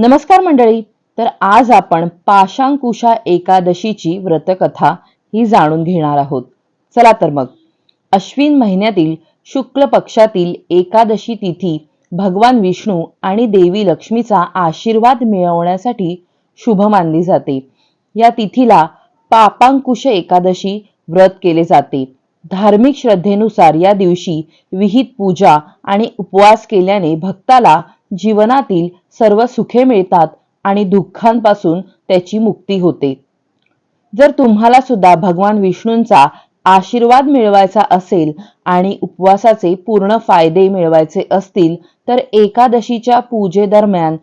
नमस्कार मंडळी तर आज आपण पाशांकुशा एकादशीची व्रतकथा ही जाणून घेणार आहोत. चला तर मग. अश्विन महिन्यातील शुक्ल पक्षातील एकादशी तिथी भगवान विष्णू आणि देवी लक्ष्मीचा आशीर्वाद मिळवण्यासाठी शुभ मानली जाते. या तिथीला पापांकुश एकादशी व्रत केले जाते. धार्मिक श्रद्धेनुसार या दिवशी विहित पूजा आणि उपवास केल्याने भक्ताला जीवनातील सर्व सुखे मिळतात आणि दुःखांपासून त्याची मुक्ती होते. जर तुम्हाला सुद्धा भगवान विष्णूंचा आशीर्वाद मिळवायचा असेल आणि उपवासाचे पूर्ण फायदे मिळवायचे असतील तर एकादशीच्या पूजेदरम्यान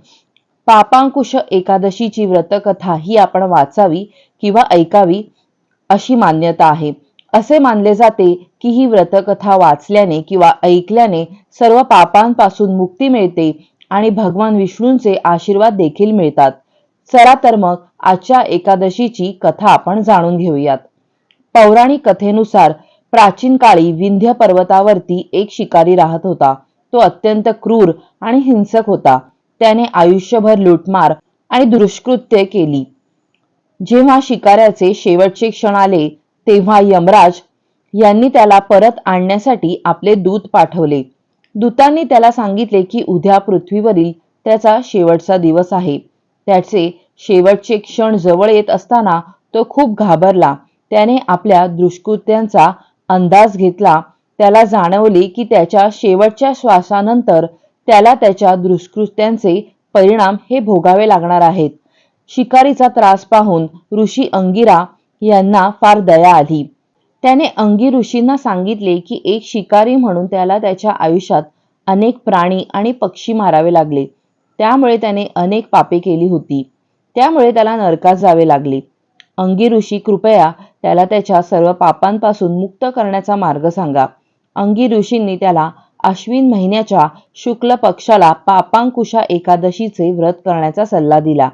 पापांकुश एकादशीची व्रतकथा ही आपण वाचावी किंवा ऐकावी अशी मान्यता आहे. असे मानले जाते की ही व्रतकथा वाचल्याने किंवा ऐकल्याने सर्व पापांपासून मुक्ती मिळते आणि भगवान विष्णूंचे आशीर्वाद देखील मिळतात. चला तर मग आजच्या एकादशीची कथा आपण जाणून घेऊयात. पौराणिक कथेनुसार प्राचीन काळी विंध्य पर्वतावरती एक शिकारी राहत होता. तो अत्यंत क्रूर आणि हिंसक होता. त्याने आयुष्यभर लुटमार आणि दुष्कृत्य केली. जेव्हा शिकाऱ्याचे शेवटचे क्षण आले तेव्हा यमराज यांनी त्याला परत आणण्यासाठी आपले दूत पाठवले. दूतांनी त्याला सांगितले की उद्या पृथ्वीवरील त्याचा शेवटचा दिवस आहे. त्याचे शेवटचे क्षण जवळ येत असताना तो खूप घाबरला. त्याने आपल्या दुष्कृत्यांचा अंदाज घेतला. त्याला जाणवले की त्याच्या शेवटच्या श्वासानंतर त्याला त्याच्या दुष्कृत्यांचे परिणाम हे भोगावे लागणार आहेत. शिकारीचा त्रास पाहून ऋषी अंगिरा यांना फार दया आली. त्याने अंगी ऋषींना सांगितले की एक शिकारी म्हणून त्याला त्याच्या आयुष्यात अनेक प्राणी आणि पक्षी मारावे लागले. त्यामुळे त्याने अनेक पापे केली होती. त्यामुळे त्याला नरकात जावे लागले. अंगी ऋषी कृपया त्याला त्याच्या सर्व पापांपासून मुक्त करण्याचा मार्ग सांगा. अंगी ऋषींनी त्याला अश्विन महिन्याच्या शुक्ल पक्षाला पापांकुशा एकादशीचे व्रत करण्याचा सल्ला दिला.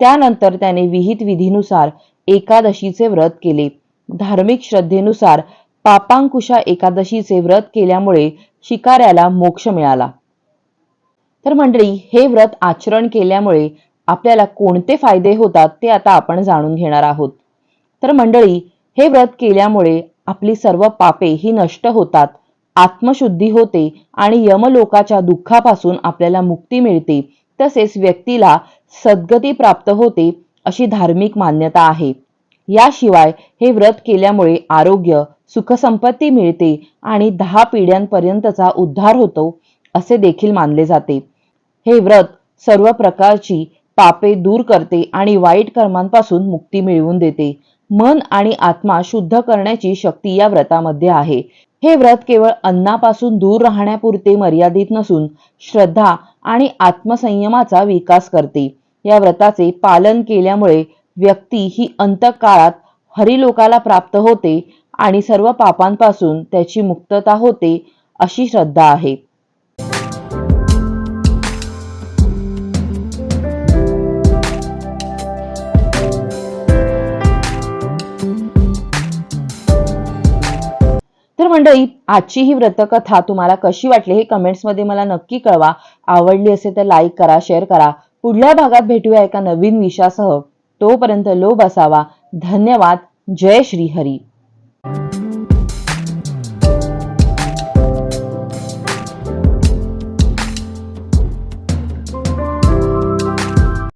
त्यानंतर त्याने विहित विधीनुसार एकादशीचे व्रत केले. धार्मिक श्रद्धेनुसार पापांकुशा एकादशीचे व्रत केल्यामुळे शिकाऱ्याला मोक्ष मिळाला. तर मंडळी हे व्रत आचरण केल्यामुळे आपल्याला कोणते फायदे होतात ते आता आपण जाणून घेणार आहोत. तर मंडळी हे व्रत केल्यामुळे आपली सर्व पापे ही नष्ट होतात आत्मशुद्धी होते आणि यमलोकाच्या दुःखापासून आपल्याला मुक्ती मिळते तसेच व्यक्तीला सद्गती प्राप्त होते अशी धार्मिक मान्यता आहे. याशिवाय हे व्रत केल्यामुळे आरोग्य सुखसंपत्ती मिळते आणि दहा पिढ्यांपर्यंतचा उद्धार होतो असे देखील मानले जाते. हे व्रत सर्व प्रकारची पापे दूर करते आणि वाईट कर्मांपासून मुक्ती मिळवून देते. मन आणि आत्मा शुद्ध करण्याची शक्ती या व्रतामध्ये आहे. हे व्रत केवळ अन्नापासून दूर राहण्यापुरते मर्यादित नसून श्रद्धा आणि आत्मसंयमाचा विकास करते. या व्रताचे पालन केल्यामुळे व्यक्ती ही अंतकाळात हरिलोकाला प्राप्त होते आणि सर्व पापांपासून त्याची मुक्तता होते अशी श्रद्धा आहे. तर मंडळी आजची ही व्रतकथा तुम्हाला कशी वाटली हे कमेंट्समध्ये मला नक्की कळवा. आवडली असेल तर लाईक करा शेअर करा. पुढल्या भागात भेटूया एका नवीन विषयासह. तोपर्यंत लोभ असावा. धन्यवाद. जय श्री हरी.